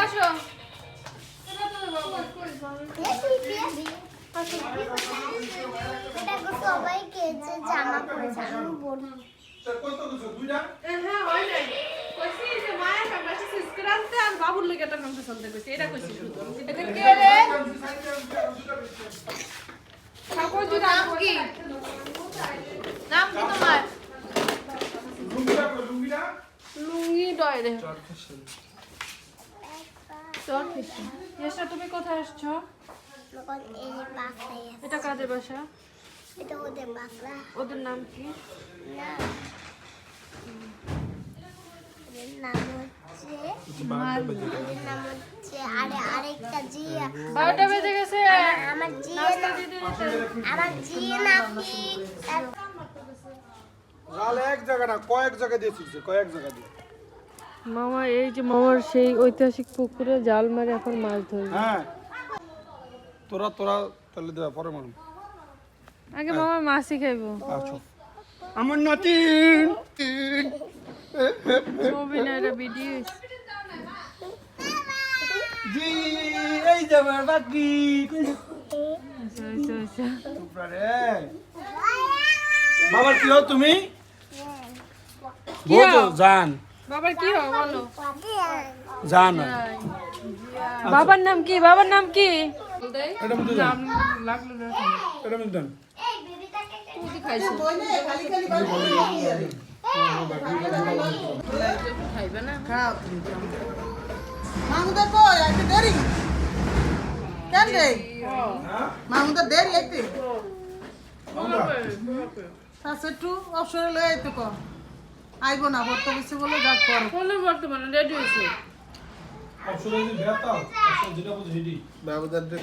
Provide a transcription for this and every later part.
আসো জামা পরেছে আমি বলি মায়ের কাছে আর বাবুর লগে একটা নাম চলতে কইছি এটা কইছি শুধু এটা কে রে ঠাকুর জি নাম কি নাম কি তোমার রে ইয়াসটা তুমি কোথায় আসছো। এটা কাদের বাসা? এটা ওদের বাসা ওদের নাম কি? না ওদের নাম হচ্ছে ওদের নাম হচ্ছে আরে আরেকটা জিয়া বারোটা বেজে গেছে। আমার জিয়া নাস্তা না- দিতে দিতে আমার জিয়া নাকি এক জায়গা না কয়েক জায়গা দিয়ে ছিটছে কয়েক জায়গা দিয়ে। মামা এই যে মামার সেই ঐতিহাসিক পুকুরে জাল মারে এখন মাছ ধরবে। হ্যাঁ। তোরা তোরা তাহলে দেওয়া পরে মানুষ আগে মামা মাছই খাইবো। আচ্ছা। আমার নাতি। ছবি না এটা ভিডিও জি এই যে আমার বাকি। আচ্ছা আচ্ছা আচ্ছা। কি তুমি? জান। বাবার কি হবে বলো? জান। বাবার নাম কি? বাবার নাম কি? আইতে দেরি। একটু। অবসরে লয়ে আইতে ক। আইব না বর্ত কিছু বলে যাক পর বলো বর্তমানে রেডি হয়েছে।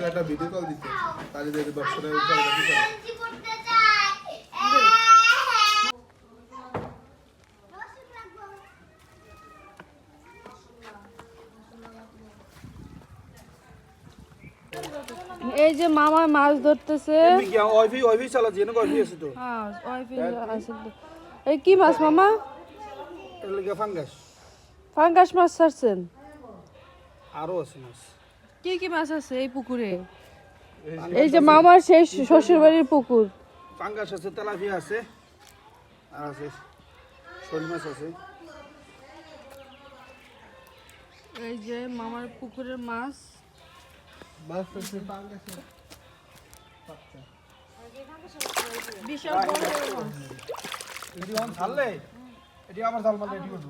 একটা ভিডিও কল দিতে তাহলে দেখে এই যে মামা মাছ ধরতেছে। এমনি কি ওয়াইফাই ওয়াইফাই চালাচ্ছি? এনে ওয়াইফাই আছে তো? হ্যাঁ ওয়াইফাই আছে এই কি মাছ মামা? এর লাগে ফাঙ্গাস। ফাঙ্গাস মাছ ছাড়ছেন? আরও আছে মাছ। কি কি মাছ আছে এই পুকুরে? এই যে মামার সেই শ্বশুর বাড়ির পুকুর। ফাঙ্গাস আছে তেলাপিয়া আছে আর আছে শোল মাছ আছে। এই যে মামার পুকুরের মাছ। বিশাল বড় বড় মাছ। এটি আবার জাল মারলে এটি করব।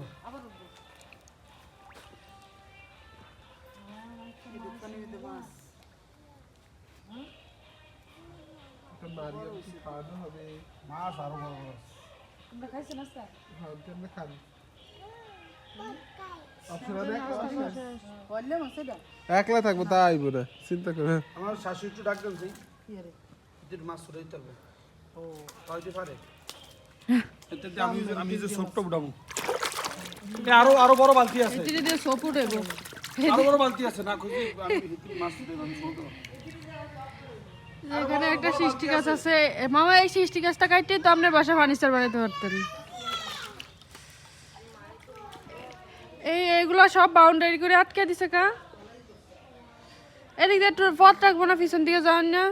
হবে। মাছ আরও বড় বড় আমরা দা একলা থাকব তা আইব না চিন্তা করে। আমার শাশুড়ি একটু ডাক দেন মাছ ধরে দিতে হবে। ও পারে? এতে আমি আমি যে ছোট্ট উঠাবো। আরও আরও বড় বালতি আছে। ধীরে ধীরে সপ উঠেবো আরও বড় বালতি আছে। না খুঁজি আমি মাছ ধরে আমি ছোট এখানে একটা সৃষ্টি গাছ আছে। মামা এই সৃষ্টি গাছটা কাটতে তো আপনার বাসা ফার্নিচার বানাতে পারতেন। এই এইগুলো সব বাউন্ডারি করে আটকে দিছে কা। এদিক দিয়ে পথ রাখব না পিছন দিকে যাওয়ান না।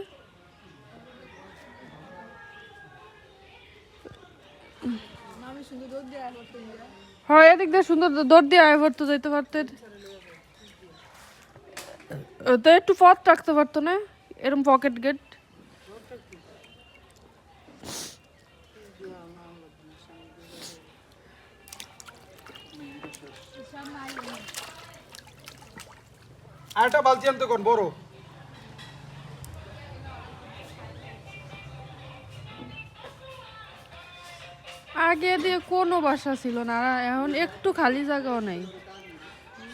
হয়, এদিক দিয়ে সুন্দর দৌড় দিয়ে আয় পড়তো যেতে পারতেন তো একটু পথ রাখতে পারতো না? এরকম পকেট গেট আর একটা বালতি আনতে কোন, বড়? আগে দিয়ে কোনো বাসা ছিল না এখন একটু খালি জায়গাও নাই।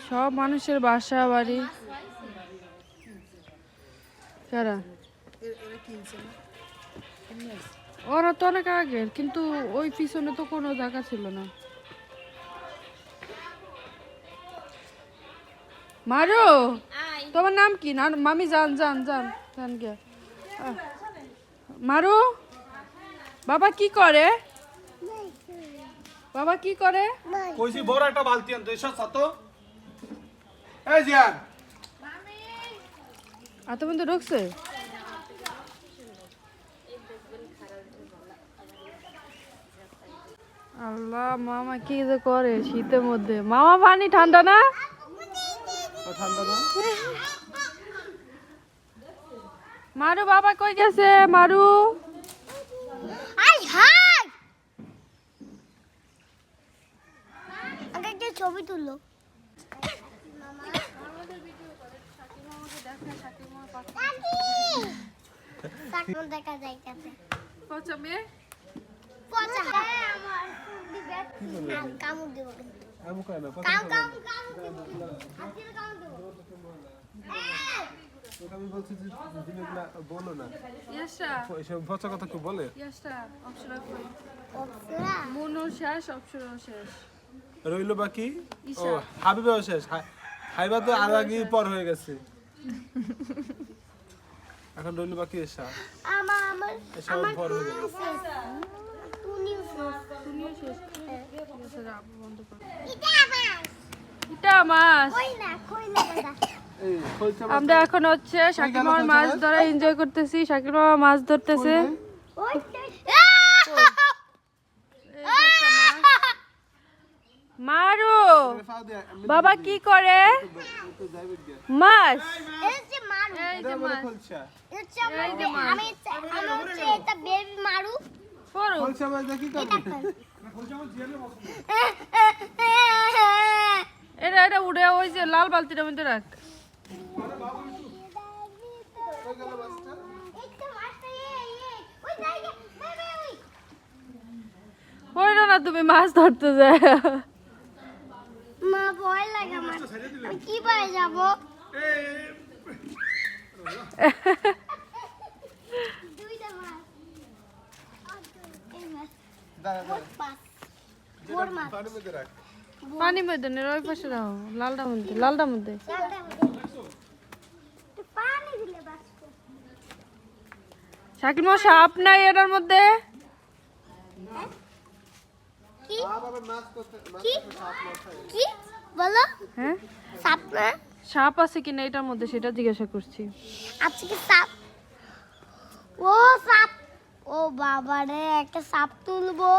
সব মানুষের বাসা বাড়ি। ওরা তো অনেক আগের কিন্তু ওই পিছনে তো কোনো জায়গা ছিল না। মারো তোমার নাম কি? না মামি যান যান যান যান গে আহ, মারু বাবা কি করে? বাবা কি করে? কইছি বড় একটা বালতি আনতো এসব সাতো এই জিয়ান। এত পর্যন্ত ঢুকছে? আল্লাহ মামা কি যে করে শীতের মধ্যে। মামা পানি ঠান্ডা না? ঠান্ডা না? মারু বাবা কই গেছে? মারু আই হাই আগে একটা ছবি তুললো। দেখা যাইতেছে পচা মেয়ে? পচা। আমার কামড় দিব কিন্তু আমি বলছি যে জিনিসগুলা বলো না এসব কথা বলে। অপসরা কই অপসরা মনও শেষ অপসরাও শেষ। রইল বাকি? ও। হাবিবেও শেষ। হাই- হাইবা তো আর আগে পর হয়ে গেছে। এখন রইল বাকি এসা এসব পর হয়ে গেছে তুনিও শেষ। তুমিও শেষ। ইয়াসের বন্ধ কর। এটা আমার। এটা মাছ কই না কই না দাদা আমরা এখন হচ্ছে শাকিল মামার মাছ ধরা এনজয় করতেছি। শাকিল মামা মাছ ধরতেছে ওই মারু বাবা কি করে মাছ এই যে মারু এই যে মাছ খোলছে এই যে আমার এই যে মাছ। কি করে? বেবি মাছ এটা এটা উড়ে ওই যে লাল বালতিটার মধ্যে রাখ। বেবি না তুমি মাছ ধরতে যায়। মা ভয় লাগে আমার। আমি কি পায়ে যাব? পানি মধ্যে নেই ওই পাশে রাখো লালটার মধ্যে লালটার মধ্যে। তো পানি দিলে শাকিল মামা সাপ নাই এটার মধ্যে কি? বাবা বলো। হ্যাঁ? সাপ না সাপ আছে কিনা এটার মধ্যে সেটা জিজ্ঞাসা করছি। আজকে কি সাপ? ও সাপ। ও বাবারে একটা সাপ তুলবো।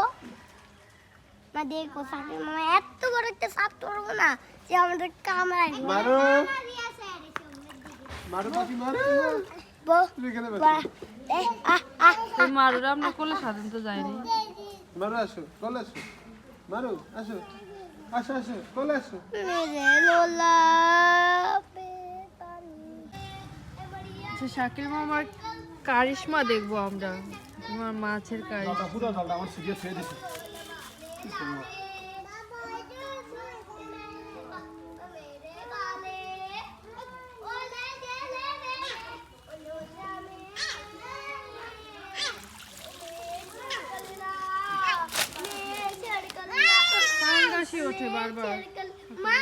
না দেখো সাপের মামা এত বড় একটা সাপ তুলবো না যে আমাদের কামড়ায় মারো। মারো বাকি মারো। মারুরা আমরা কোলে সাধারণত যাইনি। মারো আসো কল আসো। মারো আসো। আসো আসো কল আসো। আচ্ছা শাকিল মামার কারিশমা দেখব আমরা। তোমার মাছের কারিশমা। আমার সিরিয়াস হয়ে ওঠে বারবার। মা!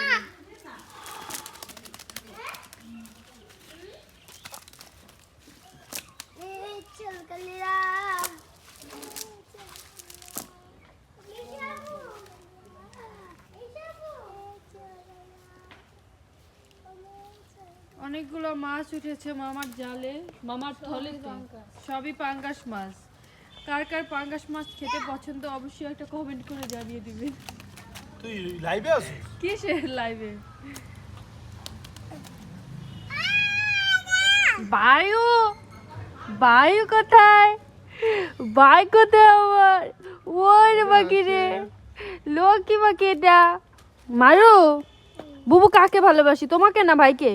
অনেকগুলো মাছ উঠেছে মামার জালে। মামার থলে সবই পাঙ্গাস মাছ। কার কার পাঙ্গাস মাছ খেতে পছন্দ অবশ্যই একটা কমেন্ট করে জানিয়ে দিবে তুই লাইভে আছিস? কিসের লাইভে বায়ু? বায়ু কোথায়? বাই কোথায় আমার? ওই রে বাকি রে লক্ষ্মী বাকি এটা। মারু? বুবু কাকে ভালোবাসি? তোমাকে না ভাইকে?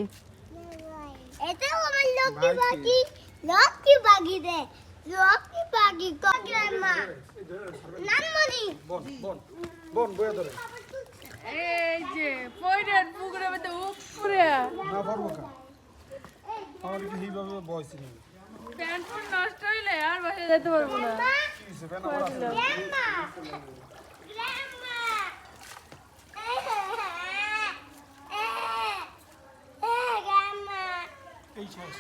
এটা আমার লক্ষ্মী বাগি লক্ষ্মী রে লক্ষ্মী বাগি কগ্রাম মা। নানমণি। বন বন বন বয়া ধরে। এই যে পয়রান পুকুরের মধ্যে উপরে না পারব কা আমার কিন্তু এইভাবে বয়স নেই? প্যান্ট ফুট নষ্ট হইলে আর বাসে যেতে পারব না। এই শেষ ওই তো তো দিতে পার তুমি এসো না যাও যাও।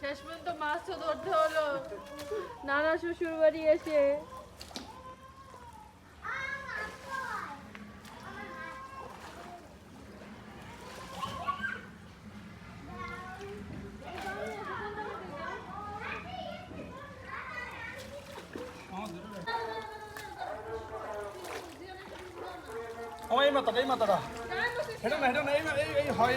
শেষ পর্যন্ত মাছ তো ধরতে হলো। নানা শ্বশুর বাড়ি এসে ও এই মাথাটা এই মাথাটা হেঁটে না হেঁটে না এই এই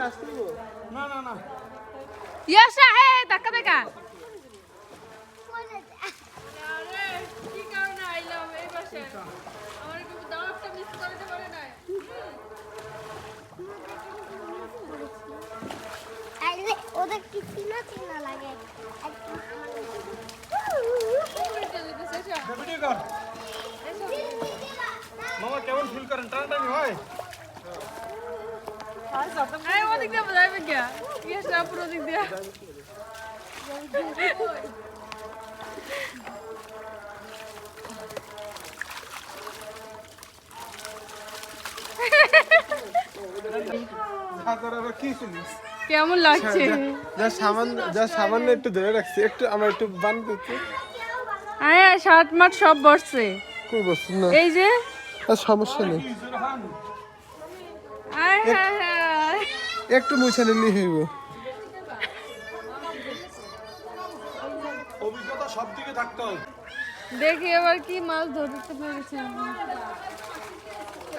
আসতে হইবো? না না না ইয়াসা হে ধাক্কা দেখা ওদের কি চিনা চিনা লাগে ভিডিও কর মামা কেমন ফিল করেন টানাটানি হয় ওদিক দিয়ে দিয়ে? কেমন লাগছে? যা- সামান্য যা সামান্য একটু ধরে রাখছি একটু আমার একটু বান দিতে আরে শার্ট মাঠ সব বসছে। কই বসছে না। এই যে? আর সমস্যা নেই। হ্যাঁ হ্যাঁ একটু মুছে নিলেই হইব। অভিজ্ঞতা সব দিকে থাকতে দেখি এবার কি মাছ ধরতে পেরেছে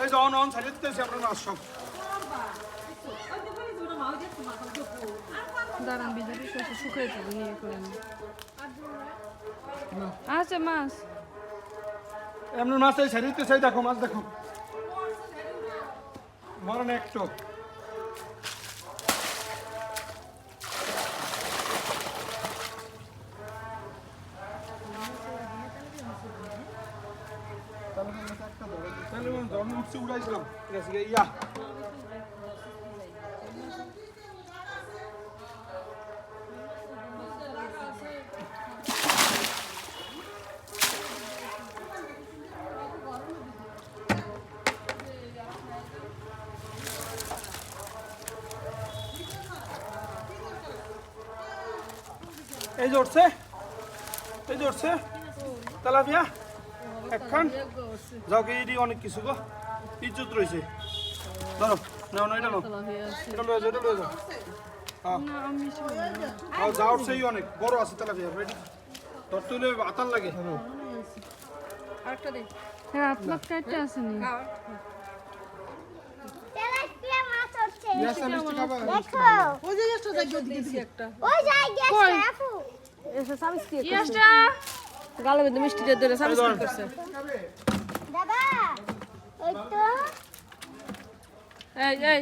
এই যে অন অন ছাড়িয়ে দিতেছি আমরা মাছ সব দাঁড়ান বিজেপি শস্য শুকিয়ে যাবে নিয়ে করে নি। আচ্ছা মাছ। এমনি মাছ এই ছাড়িয়ে দিতেছে এই দেখো মাছ দেখো। মরণ একটু। ইয়া এই উঠছে এই উঠছে তেলাপিয়া একখান। যাও কি অনেক কিছু গো। ইজ্জত রয়েছে। ধরো নাও না এটা নাও। এটা লয়ে যাও এটা লয়ে যাও। হ্যাঁ। অনেক বড় আছে তেলাপিয়া রেডি তোর তুলে আতার লাগে। হ্যাঁ আপনার গালে সামনে করছে। এই এই এই।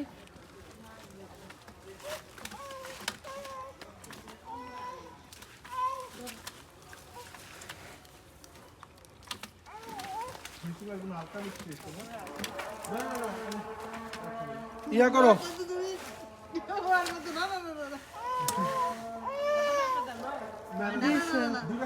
ইয়া করো। না না না না